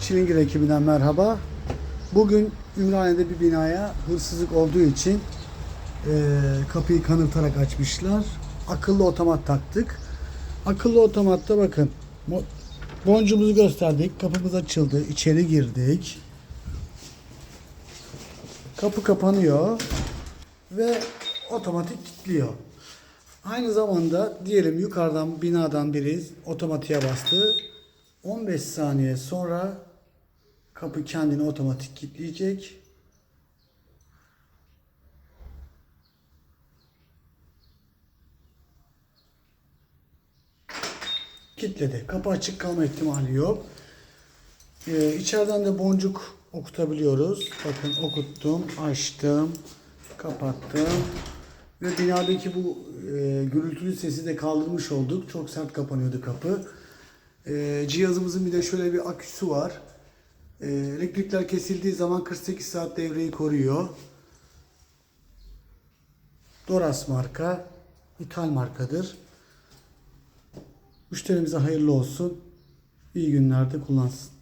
Çilingir ekibinden merhaba. Bugün Ümraniye'de bir binaya hırsızlık olduğu için eee, kapıyı kanırtarak açmışlar. Akıllı otomat taktık. Akıllı otomatta bakın boncuğumuzu gösterdik. Kapımız açıldı. İçeri girdik. Kapı kapanıyor ve otomatik kilitliyor. Aynı zamanda diyelim yukarıdan binadan biri otomatiğe bastı. 15 saniye sonra kapı kendini otomatik kilitleyecek. Kilitledi. Kapı açık kalma ihtimali yok. Ee, içeriden de boncuk okutabiliyoruz. Bakın okuttum, açtım, kapattım. Ve binadaki bu e, gürültülü sesi de kaldırmış olduk. Çok sert kapanıyordu kapı. E, cihazımızın bir de şöyle bir aküsü var. E, elektrikler kesildiği zaman 48 saat devreyi koruyor. Doras marka, ithal markadır. Müşterimize hayırlı olsun. İyi günlerde kullansın.